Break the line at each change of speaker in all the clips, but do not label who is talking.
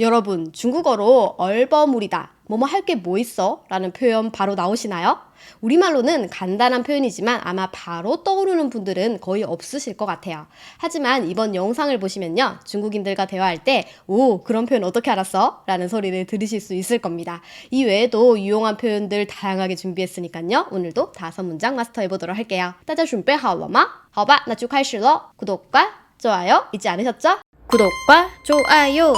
여러분, 중국어로 얼버무리다. 뭐뭐 할 게 뭐 있어? 라는 표현 바로 나오시나요? 우리말로는 간단한 표현이지만 아마 바로 떠오르는 분들은 거의 없으실 것 같아요. 하지만 이번 영상을 보시면요. 중국인들과 대화할 때, 오, 그런 표현 어떻게 알았어? 라는 소리를 들으실 수 있을 겁니다. 이 외에도 유용한 표현들 다양하게 준비했으니까요. 오늘도 다섯 문장 마스터해 보도록 할게요. 大家准备好了吗?好吧,那就开始咯. 구독과 좋아요 잊지 않으셨죠? 구독과 좋아요.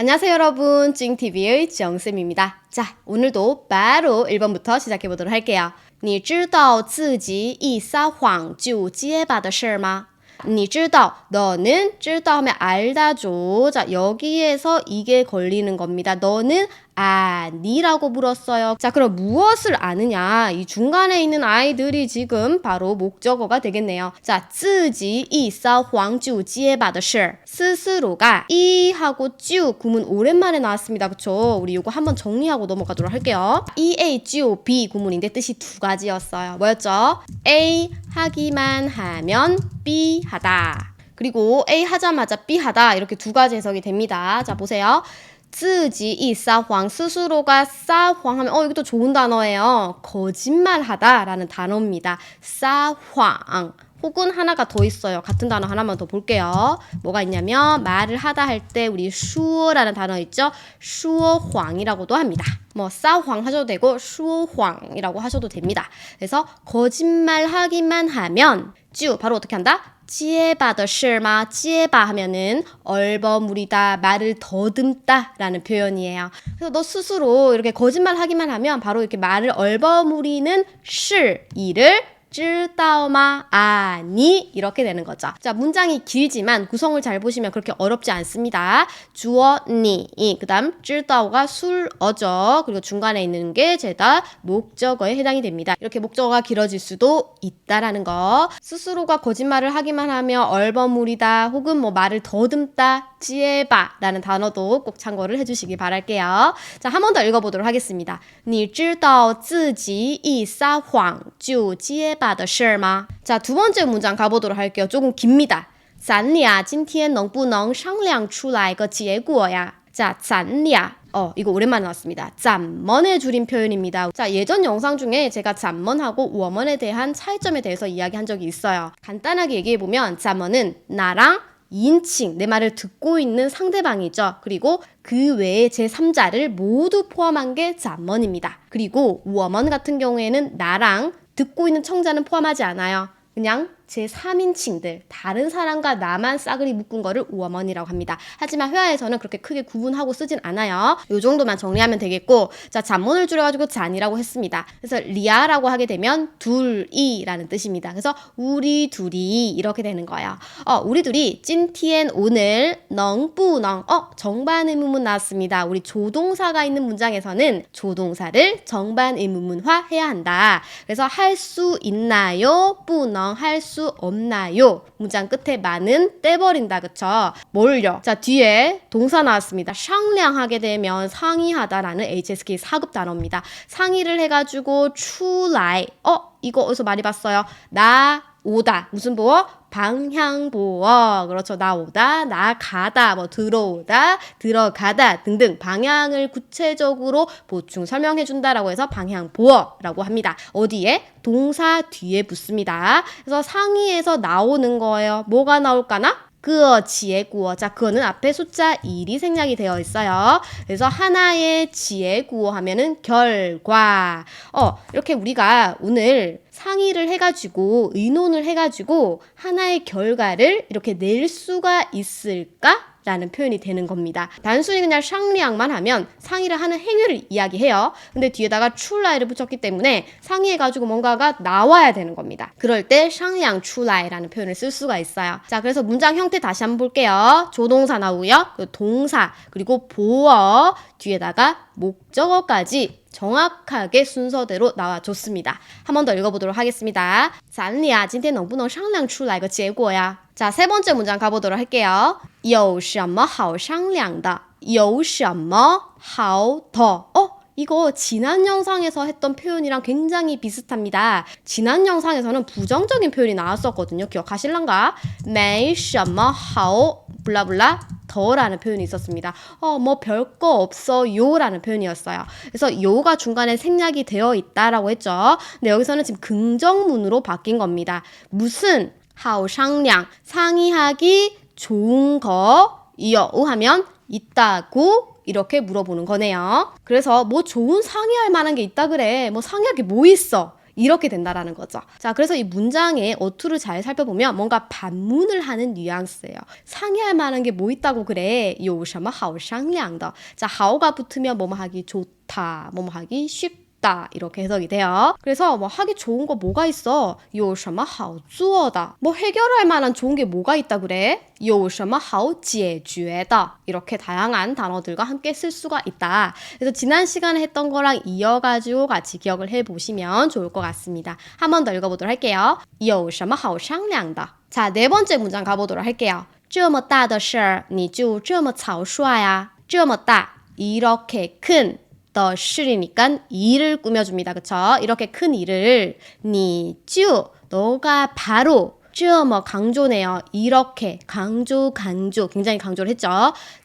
안녕하세요 여러분 찡TV의 지영쌤입니다. 자 오늘도 바로 1번부터 시작해 보도록 할게요. 你知道自己一撒谎就结巴的事吗? 你 쯔다 너는 쯔다 하면 알다죠. 자 여기에서 이게 걸리는 겁니다. 너는 아니라고 물었어요. 자 그럼 무엇을 아느냐? 이 중간에 있는 아이들이 지금 바로 목적어가 되겠네요. 자 쯔지 이사 황주 지에바드事 스스로가 이 하고 쭈 구문 오랜만에 나왔습니다. 그쵸? 우리 이거 한번 정리하고 넘어가도록 할게요. E A G O B 구문인데 뜻이 두 가지였어요. 뭐였죠? A 하기만 하면 B 하다. 그리고 A 하자마자 B 하다 이렇게 두 가지 해석이 됩니다. 자 보세요. 自己 이撒谎 스스로가撒谎하면 어 이것도 좋은 단어예요. 거짓말하다라는 단어입니다.撒谎 혹은 하나가 더 있어요. 같은 단어 하나만 더 볼게요. 뭐가 있냐면 말을 하다 할 때 우리 슈어라는 단어 있죠? 슈어황이라고도 합니다. 뭐 싸황 하셔도 되고 수황이라고 하셔도 됩니다. 그래서 거짓말하기만 하면 쭈 바로 어떻게 한다? 지에바더 실마 지에바 하면은 얼버무리다 말을 더듬다라는 표현이에요. 그래서 너 스스로 이렇게 거짓말하기만 하면 바로 이렇게 말을 얼버무리는 실이를 을 知道吗? 아니 이렇게 되는 거죠. 자 문장이 길지만 구성을 잘 보시면 그렇게 어렵지 않습니다. 주어 니, 그다음 知道가 술어죠. 그리고 중간에 있는 게 죄다 목적어에 해당이 됩니다. 이렇게 목적어가 길어질 수도 있다라는 거. 스스로가 거짓말을 하기만 하며 얼버무리다 혹은 뭐 말을 더듬다, 지에바라는 단어도 꼭 참고를 해주시기 바랄게요. 자 한 번 더 읽어보도록 하겠습니다. 你知道自己一撒谎就结 巴的事吗? 자, 두 번째 문장 가보도록 할게요. 조금 깁니다. 咱俩今天能不能商量出来个结果呀? 자, 咱俩 어, 이거 오랜만에 나왔습니다. 잠먼의 줄임 표현입니다. 자, 예전 영상 중에 제가 잠먼하고 워먼에 대한 차이점에 대해서 이야기한 적이 있어요. 간단하게 얘기해보면 잠먼은 나랑 2인칭, 내 말을 듣고 있는 상대방이죠. 그리고 그 외에 제3자를 모두 포함한 게 잠먼입니다. 그리고 워먼 같은 경우에는 나랑 듣고 있는 청자는 포함하지 않아요. 그냥 제 3인칭들 다른 사람과 나만 싸그리 묶은 거를 우어먼이라고 합니다. 하지만 회화에서는 그렇게 크게 구분하고 쓰진 않아요. 요 정도만 정리하면 되겠고 자 잔문을 줄여가지고 잔이라고 했습니다. 그래서 리아라고 하게 되면 둘이라는 뜻입니다. 그래서 우리 둘이 이렇게 되는 거예요. 어 우리 둘이 찐티엔 오늘 넝뿌넝 어 정반 의문문 나왔습니다. 우리 조동사가 있는 문장에서는 조동사를 정반 의문문화 해야 한다. 그래서 할 수 있나요? 뿌넝 할수 수 없나요? 문장 끝에 많은 떼버린다. 그쵸? 뭘요? 자, 뒤에 동사 나왔습니다. 상량하게 되면 상의하다라는 HSK 4급 단어입니다. 상의를 해가지고 출来. 어? 이거 어디서 많이 봤어요? 나 오다. 무슨 보어? 방향 보어. 그렇죠. 나오다, 나가다, 뭐 들어오다, 들어가다 등등 방향을 구체적으로 보충 설명해 준다라고 해서 방향 보어라고 합니다. 어디에? 동사 뒤에 붙습니다. 그래서 상의에서 나오는 거예요. 뭐가 나올까나? 그 지혜 구어. 자, 그거는 앞에 숫자 1이 생략이 되어 있어요. 그래서 하나의 지혜 구어 하면은 결과. 어, 이렇게 우리가 오늘 상의를 해가지고 의논을 해가지고 하나의 결과를 이렇게 낼 수가 있을까? 라는 표현이 되는 겁니다. 단순히 그냥 상리앙만 하면 상의를 하는 행위를 이야기해요. 근데 뒤에다가 출라이를 붙였기 때문에 상의해가지고 뭔가가 나와야 되는 겁니다. 그럴 때 상리앙 출라이라는 표현을 쓸 수가 있어요. 자, 그래서 문장 형태 다시 한번 볼게요. 조동사 나오고요. 그 동사 그리고 보어 뒤에다가 목적어까지 정확하게 순서대로 나와줬습니다. 한 번 더 읽어보도록 하겠습니다. 咱俩今天能不能商量出来个结果呀? 자, 세 번째 문장 가보도록 할게요. 有什么好商量的?有什么好的? 어? 이거 지난 영상에서 했던 표현이랑 굉장히 비슷합니다. 지난 영상에서는 부정적인 표현이 나왔었거든요. 기억하실란가? 没什么好 블라블라 더라는 표현이 있었습니다. 어, 뭐 별거 없어요라는 표현이었어요. 그래서 요가 중간에 생략이 되어 있다라고 했죠. 근데 여기서는 지금 긍정문으로 바뀐 겁니다. 무슨 하오상량 상의하기 좋은 거이요 하면 있다고 이렇게 물어보는 거네요. 그래서 뭐 좋은 상의할 만한 게 있다 그래. 뭐 상의할 게 뭐 있어. 이렇게 된다라는 거죠. 자, 그래서 이 문장의 어투를 잘 살펴보면 뭔가 반문을 하는 뉘앙스예요. 상의할 만한 게 뭐 있다고 그래? 요什么 好商量的. 자, 하오가 붙으면 뭐뭐 하기 좋다, 뭐뭐 하기 쉽다. 다 이렇게 해석이 돼요. 그래서 뭐 하기 좋은 거 뭐가 있어? 有什么好做的? 뭐 해결할 만한 좋은 게 뭐가 있다 그래? 有什么好解决的? 이렇게 다양한 단어들과 함께 쓸 수가 있다. 그래서 지난 시간에 했던 거랑 이어가지고 같이 기억을 해보시면 좋을 것 같습니다. 한 번 더 읽어보도록 할게요. 有什么好商量的? 자, 네 번째 문장 가보도록 할게요. 这么大的事你就这么草率呀?这么大 이렇게 큰 더 실이니까 이를 꾸며줍니다. 그쵸? 이렇게 큰 이를 니쭈 너가 바로 쭈뭐 강조네요. 이렇게 강조 강조 굉장히 강조를 했죠.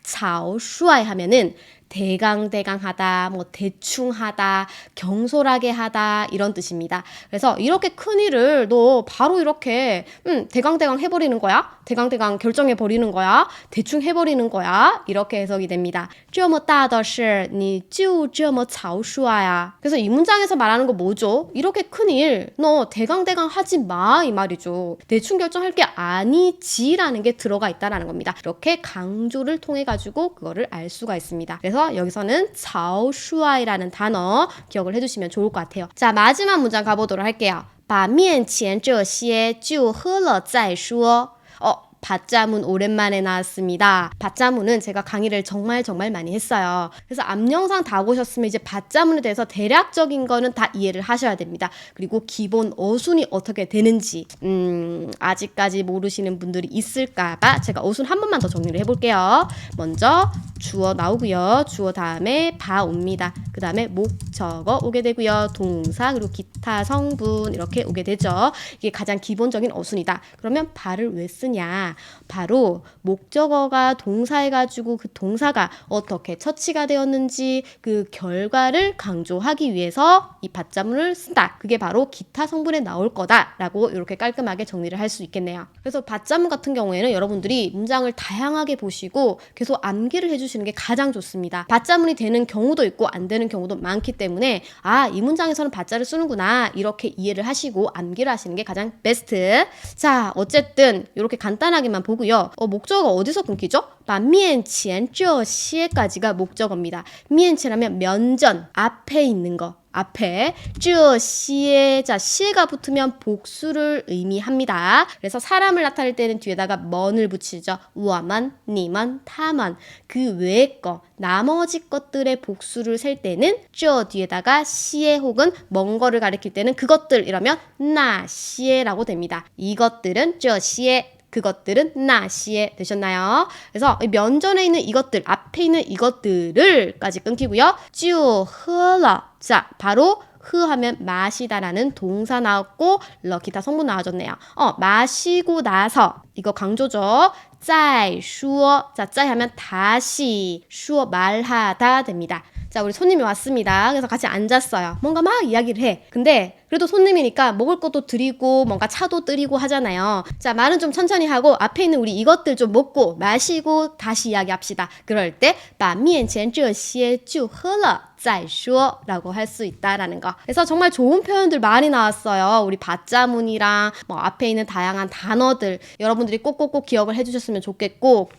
차오 슈아이 하면은 대강대강하다, 뭐 대충하다, 경솔하게 하다 이런 뜻입니다. 그래서 이렇게 큰 일을 너 바로 이렇게 음, 대강대강 해버리는 거야? 대강대강 결정해버리는 거야? 대충 해버리는 거야? 이렇게 해석이 됩니다. 这么大的事你就这么草率야. 그래서 이 문장에서 말하는 거 뭐죠? 이렇게 큰 일 너 대강대강 하지 마 이 말이죠. 대충 결정할 게 아니지라는 게 들어가 있다라는 겁니다. 이렇게 강조를 통해 가지고 그거를 알 수가 있습니다. 그래서 그래서 여기서는 草率이라는 단어 기억을 해주시면 좋을 것 같아요. 자 마지막 문장 가보도록 할게요. 把面前这些就喝了再说. 어, 밭자문 오랜만에 나왔습니다. 밭자문은 제가 강의를 정말 정말 많이 했어요. 그래서 앞 영상 다 보셨으면 이제 밭자문에 대해서 대략적인 거는 다 이해를 하셔야 됩니다. 그리고 기본 어순이 어떻게 되는지 음, 아직까지 모르시는 분들이 있을까봐 제가 어순 한 번만 더 정리를 해볼게요. 먼저 주어 나오고요. 주어 다음에 바 옵니다. 그 다음에 목적어 오게 되고요. 동사 그리고 기타 성분 이렇게 오게 되죠. 이게 가장 기본적인 어순이다. 그러면 바를 왜 쓰냐? 바로 목적어가 동사해가지고 그 동사가 어떻게 처치가 되었는지 그 결과를 강조하기 위해서 이 받자문을 쓴다. 그게 바로 기타 성분에 나올 거다라고 이렇게 깔끔하게 정리를 할 수 있겠네요. 그래서 받자문 같은 경우에는 여러분들이 문장을 다양하게 보시고 계속 암기를 해주 시는 게 가장 좋습니다. 받자문이 되는 경우도 있고 안 되는 경우도 많기 때문에 아, 이 문장에서는 받자를 쓰는구나 이렇게 이해를 하시고 암기를 하시는 게 가장 베스트. 자, 어쨌든 이렇게 간단하게 간단하게만 보고요. 어, 목적어가 어디서 끊기죠? 把面前这些까지가 목적어입니다. 面前하면 면전, 앞에 있는 거. 앞에 这些자 시가 붙으면 복수를 의미합니다. 그래서 사람을 나타낼 때는 뒤에다가 먼을 붙이죠. 우아만, 니만, 타만 그 외의 거 나머지 것들의 복수를 셀 때는 这 뒤에다가 시에 혹은 먼 거를 가리킬 때는 그것들 이러면 나 시에라고 됩니다. 이것들은 这些 그것들은 나시에 되셨나요? 그래서 면전에 있는 이것들, 앞에 있는 이것들을까지 끊기고요. 쭈흐러 자, 바로 흐 하면 마시다라는 동사 나왔고 럭 기타 성분 나와줬네요. 어, 마시고 나서 이거 강조죠. 짜이 슈어 자 짜이 하면 다시 슈어 말하다 됩니다. 자, 우리 손님이 왔습니다. 그래서 같이 앉았어요. 뭔가 막 이야기를 해. 근데 그래도 손님이니까 먹을 것도 드리고 뭔가 차도 드리고 하잖아요. 자, 말은 좀 천천히 하고 앞에 있는 우리 이것들 좀 먹고 마시고 다시 이야기합시다. 그럴 때, 把面前这些就喝了再说 라고 할 수 있다라는 거. 그래서 정말 좋은 표현들 많이 나왔어요. 우리 받자문이랑 뭐 앞에 있는 다양한 단어들 여러분들이 꼭꼭꼭 기억을 해주셨으면 좋겠고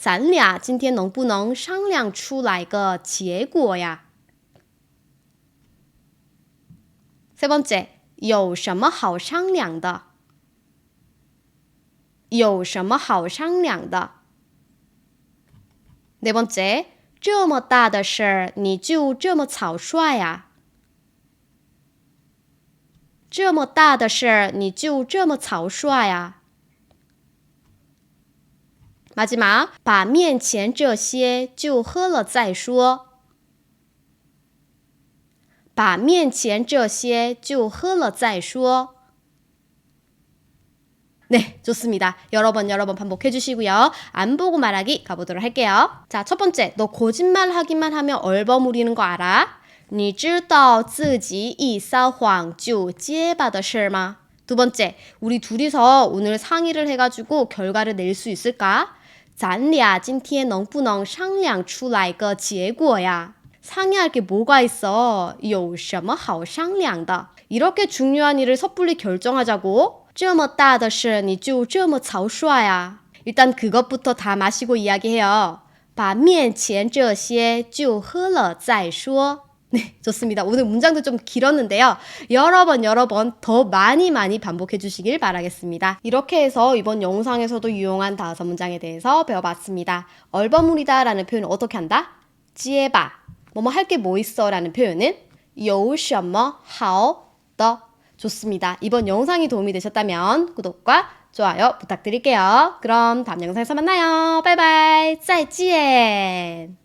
咱俩今天能不能商量出来个结果呀？세 번째, 有什么好商量的? 有什么好商量的? 네 번째, 这么大的事儿你就这么草率呀?这么大的事儿你就这么草率呀? 마지막, 把面前这些就喝了再说.把面前这些就喝了再说. 네, 좋습니다. 여러 번 여러 번 반복해 주시고요. 안 보고 말하기 가보도록 할게요. 자, 첫 번째, 너 거짓말 하기만 하면 얼버무리는 거 알아? 你知道自己一撒谎就结巴的事吗? 두 번째, 우리 둘이서 오늘 상의를 해가지고 결과를 낼 수 있을까? 咱俩今天能不能商量出来个结果呀? 상의할 게 뭐가 있어? 有什么好商量的? 이렇게 중요한 일을 섣불리 결정하자고? 这么大的事你就这么草率呀? 일단 그것부터 다 마시고 이야기해요. 把面前这些就喝了再说. 네, 좋습니다. 오늘 문장도 좀 길었는데요. 여러 번 여러 번 더 많이 많이 반복해 주시길 바라겠습니다. 이렇게 해서 이번 영상에서도 유용한 다섯 문장에 대해서 배워봤습니다. 얼버무리다 라는 표현 어떻게 한다? 지에바 뭐뭐 할 게 뭐 있어 라는 표현은 여우셔머 하오 더 좋습니다. 이번 영상이 도움이 되셨다면 구독과 좋아요 부탁드릴게요. 그럼 다음 영상에서 만나요. 바이바이. 짜이지엔.